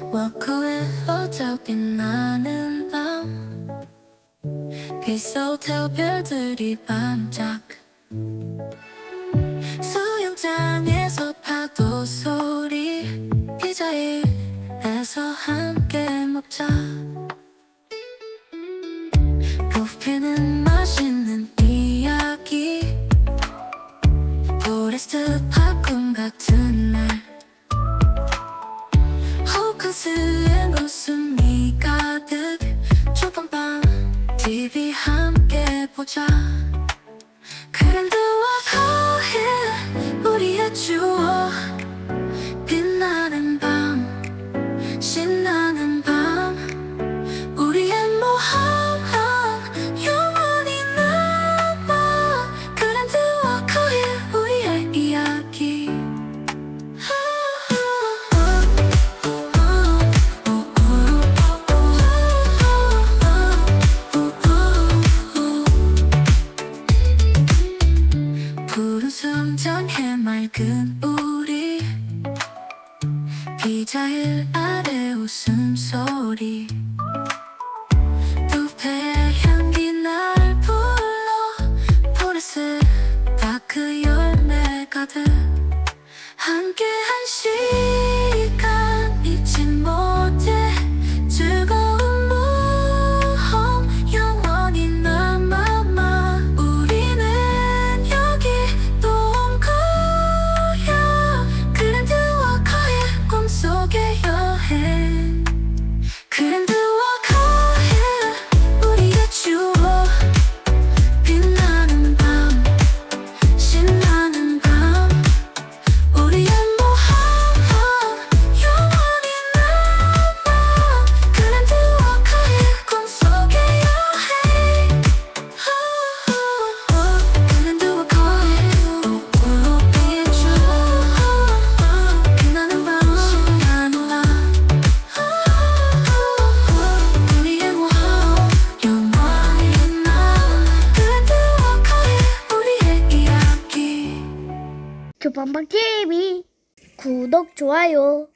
워커의 어차피 나는 밤. 비서텔 별들이 반짝. 수영장에서 파도 소리. 피자일에서 함께 먹자. 뷔페는 맛있는 이야기. 포레스트 보자 그랜드와 거힐 우리의 추억 수영장 해맑은 우리. 피자일 아래 웃음소리. 뷔페의 향기 날 불러. 포레스 다크 열매 가득 함께 한 시간 교방방 TV 구독 좋아요